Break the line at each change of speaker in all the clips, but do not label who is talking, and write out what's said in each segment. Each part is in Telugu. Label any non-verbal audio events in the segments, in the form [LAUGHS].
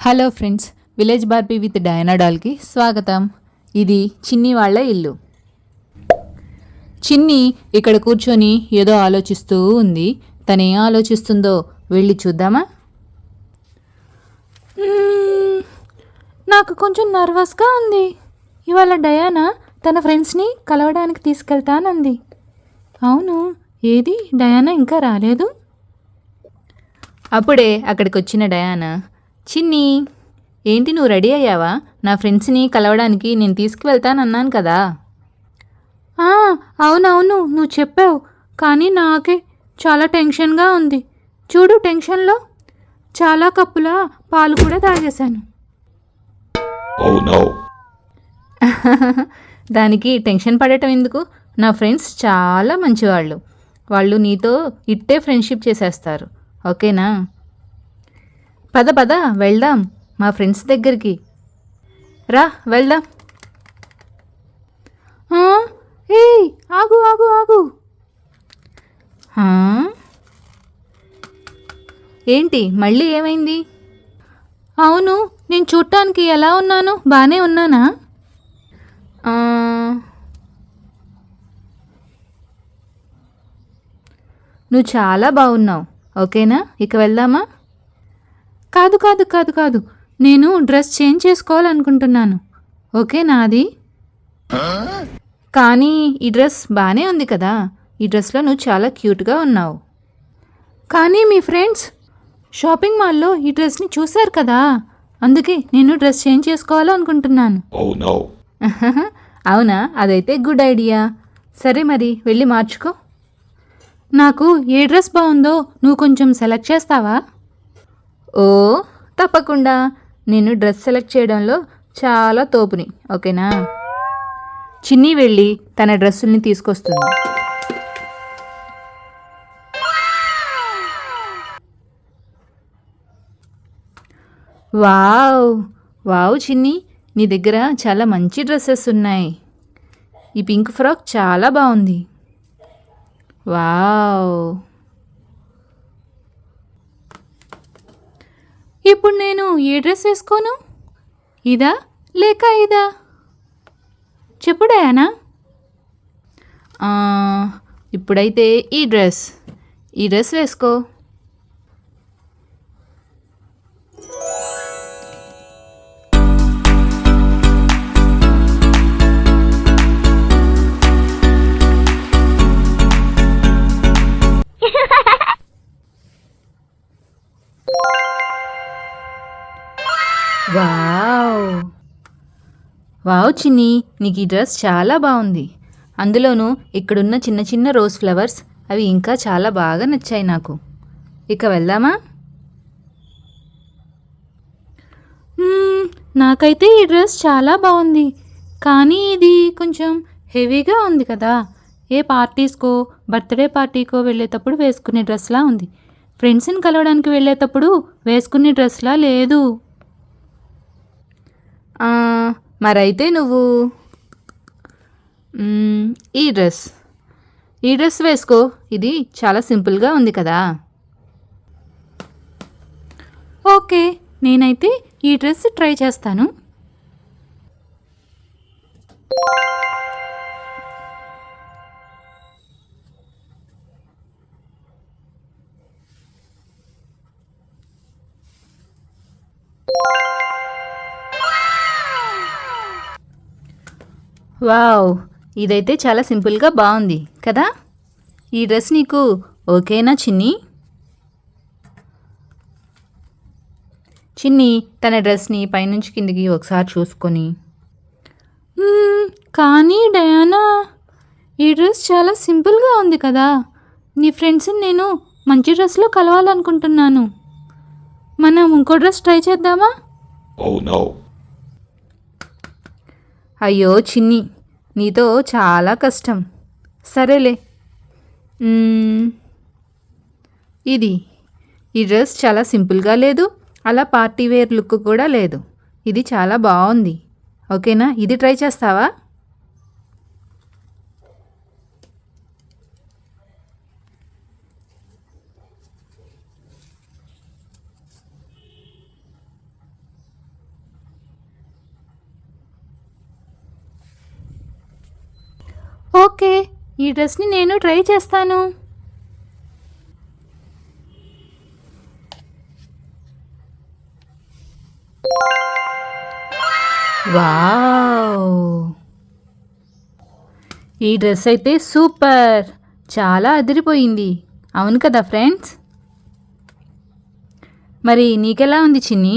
Hello friends village Barbie with Diana డాల్కి స్వాగతం. ఇది చిన్ని వాళ్ళ ఇల్లు. చిన్ని ఇక్కడ కూర్చొని ఏదో ఆలోచిస్తూ ఉంది. తనేం ఆలోచిస్తుందో వెళ్ళి చూద్దామా? నాకు కొంచెం నర్వస్గా ఉంది. ఇవాళ డయానా తన ఫ్రెండ్స్ని కలవడానికి తీసుకెళ్తానంది. అవును ఏది? డయానా ఇంకా రాలేదు? అప్పుడే అక్కడికి వచ్చిన డయానా చిన్ని ఏంటి నువ్వు రెడీ అయ్యావా? నా ఫ్రెండ్స్ని కలవడానికి నేను తీసుకువెళ్తానన్నాను కదా. "ఆ, అవునవును నువ్వు చెప్పావు. కానీ నాకే చాలా టెన్షన్గా ఉంది. చూడు టెన్షన్లో చాలా కప్పుల పాలు కూడా తాగేశాను. [LAUGHS] దానికి టెన్షన్ పడటం ఎందుకు? నా ఫ్రెండ్స్ చాలా మంచివాళ్ళు. వాళ్ళు నీతో ఇట్టే ఫ్రెండ్షిప్ చేసేస్తారు. ఓకేనా? పద పద వెళ్దాం మా ఫ్రెండ్స్ దగ్గరికి. రా వెళ్దాం. ఏ ఆగు ఆగు ఆగు. ఏంటి మళ్ళీ ఏమైంది? అవును నేను చూడటానికి ఎలా ఉన్నాను బాగానే ఉన్నానా? నువ్వు చాలా బాగున్నావు ఓకేనా? ఇక వెళ్దామా? కాదు కాదు కాదు కాదు. నేను డ్రెస్ చేంజ్ చేసుకోవాలనుకుంటున్నాను. ఓకేనా అది కానీ ఈ డ్రెస్ బాగానే ఉంది కదా. ఈ డ్రెస్లో నువ్వు చాలా క్యూట్గా ఉన్నావు. కానీ మీ ఫ్రెండ్స్ షాపింగ్ మాల్లో ఈ డ్రెస్ని చూశారు కదా. అందుకే నేను డ్రెస్ చేంజ్ చేసుకోవాలనుకుంటున్నాను.
Oh. [LAUGHS]
అవునా? అదైతే గుడ్ ఐడియా. సరే మరి వెళ్ళి మార్చుకో. నాకు ఏ డ్రెస్ బాగుందో నువ్వు కొంచెం సెలెక్ట్ చేస్తావా? ఓ తప్పకుండా. నేను డ్రెస్ సెలెక్ట్ చేయడంలో చాలా తోపుని ఓకేనా? చిన్ని వెళ్ళి తన డ్రెస్సుల్ని తీసుకొస్తుంది. వావ్! వావ్ చిన్ని నీ దగ్గర చాలా మంచి డ్రెస్సెస్ ఉన్నాయి. ఈ పింక్ ఫ్రాక్ చాలా బాగుంది. వావ్! ఇప్పుడు నేను ఏ డ్రెస్ వేసుకోను? ఇదా లేక ఇదా? చెప్పు డయానా. ఇప్పుడైతే ఈ డ్రెస్. ఈ డ్రెస్ వేసుకో. వావ్. వావ్ చిన్ని. నీకు ఈ డ్రెస్ చాలా బాగుంది. అందులోనూ ఇక్కడున్న చిన్న చిన్న రోజ్ ఫ్లవర్స్ అవి ఇంకా చాలా బాగా నచ్చాయి నాకు. ఇక వెళ్దామా? నాకైతే ఈ డ్రెస్ చాలా బాగుంది. కానీ ఇది కొంచెం హెవీగా ఉంది కదా. ఏ పార్టీస్కో బర్త్డే పార్టీకో వెళ్ళేటప్పుడు వేసుకునే డ్రెస్లా ఉంది. ఫ్రెండ్స్ని కలవడానికి వెళ్ళేటప్పుడు వేసుకునే డ్రెస్లా లేదు. మరైతే నువ్వు ఈ డ్రెస్. ఈ డ్రెస్ వేసుకో. ఇది చాలా సింపుల్గా ఉంది కదా. ఓకే నేనైతే ఈ డ్రెస్ ట్రై చేస్తాను. వావ్ ఇదైతే చాలా సింపుల్గా బాగుంది కదా? ఈ డ్రెస్ నీకు ఓకేనా చిన్ని? చిన్ని తన డ్రెస్ని పైనుంచి కిందికి ఒకసారి చూసుకొని. కానీ డయానా ఈ డ్రెస్ చాలా సింపుల్గా ఉంది కదా? నీ ఫ్రెండ్స్ని నేను మంచి డ్రెస్లో కలవాలనుకుంటున్నాను. మనం ఇంకో డ్రెస్ ట్రై చేద్దామా?
Oh no.
అయ్యో చిన్ని నీతో చాలా కష్టం. సరేలే. ఇది ఈ డ్రెస్ చాలా సింపుల్గా లేదు అలా పార్టీ వేర్ లుక్ కూడా లేదు. ఇది చాలా బాగుంది ఓకేనా? ఇది ట్రై చేస్తావా? ఓకే ఈ డ్రెస్ని నేను ట్రై చేస్తాను. వావ్! ఈ డ్రెస్ అయితే సూపర్! చాలా అదిరిపోయింది. అవును కదా ఫ్రెండ్స్? మరి నీకెలా ఉంది చిన్ని?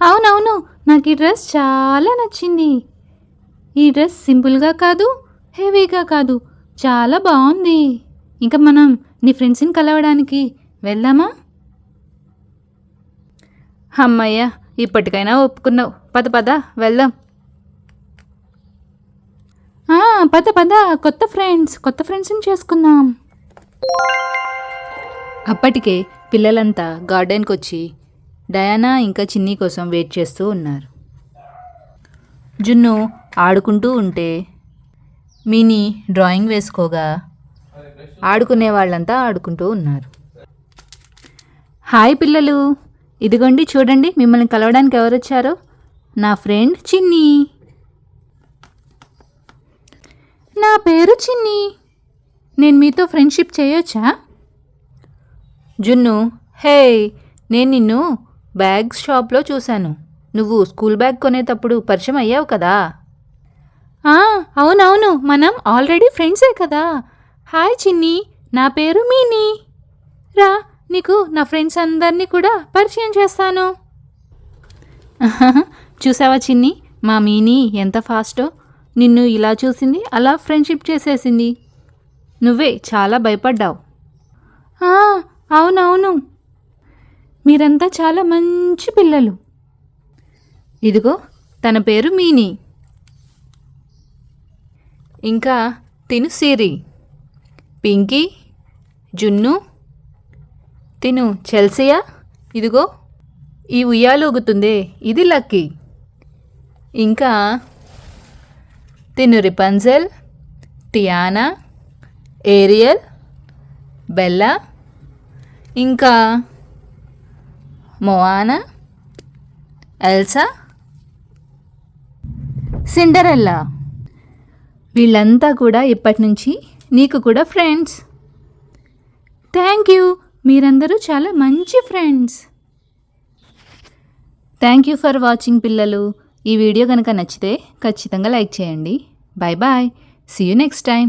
అవునవును నాకు ఈ డ్రెస్ చాలా నచ్చింది. ఈ డ్రెస్ సింపుల్గా కాదు హెవీగా కాదు. చాలా బాగుంది. ఇంకా మనం నీ ఫ్రెండ్స్ని కలవడానికి వెళ్దామా? అమ్మయ్య ఇప్పటికైనా ఒప్పుకున్నావు. పద పద వెళ్దాం. పద పద కొత్త ఫ్రెండ్స్ కొత్త ఫ్రెండ్స్ని చేసుకుందాం. అప్పటికే పిల్లలంతా గార్డెన్కి వచ్చి డయానా ఇంకా చిన్ని కోసం వెయిట్ చేస్తూ ఉన్నారు. జున్ను ఆడుకుంటూ ఉంటే మినీ డ్రాయింగ్ వేసుకోగా. ఆడుకునే వాళ్ళంతా ఆడుకుంటూ ఉన్నారు. హాయ్ పిల్లలు. ఇదిగోండి చూడండి మిమ్మల్ని కలవడానికి ఎవరు వచ్చారో నా ఫ్రెండ్ చిన్ని. నా పేరు చిన్ని. నేను మీతో ఫ్రెండ్షిప్ చేయొచ్చా? జున్ను హే నేను నిన్ను బ్యాగ్స్ షాప్లో చూశాను. నువ్వు స్కూల్ బ్యాగ్ కొనేటప్పుడు పరిచయం అయ్యావు కదా? అవునవును. మనం ఆల్రెడీ ఫ్రెండ్సే కదా. హాయ్ చిన్ని. నా పేరు మీనీ. రా నీకు నా ఫ్రెండ్స్ అందరినీ కూడా పరిచయం చేస్తాను. [LAUGHS] చూసావా చిన్ని? మా మీనీ ఎంత ఫాస్టో. నిన్ను ఇలా చూసింది అలా ఫ్రెండ్షిప్ చేసేసింది. నువ్వే చాలా భయపడ్డావు. అవునవును. మీరంతా చాలా మంచి పిల్లలు. ఇదిగో తన పేరు మీనీ. ఇంకా తిను సిరి. పింకీ జున్ను. తిను చెల్సియా ఇదిగో ఈ ఉయ్యాలూగుతుందే ఇది లక్కీ. ఇంకా తిను రిపంజల్ టియానా ఏరియల్ బెల్లా. ఇంకా మొవానా ఎల్సా. సిండరెల్లా. వీళ్ళంతా కూడా ఇప్పటి నుంచి నీకు కూడా ఫ్రెండ్స్. Thank you. మీరందరూ చాలా మంచి friends. Thank you for watching పిల్లలు. ఈ వీడియో కనుక నచ్చితే ఖచ్చితంగా లైక్ చేయండి. Bye bye see you next time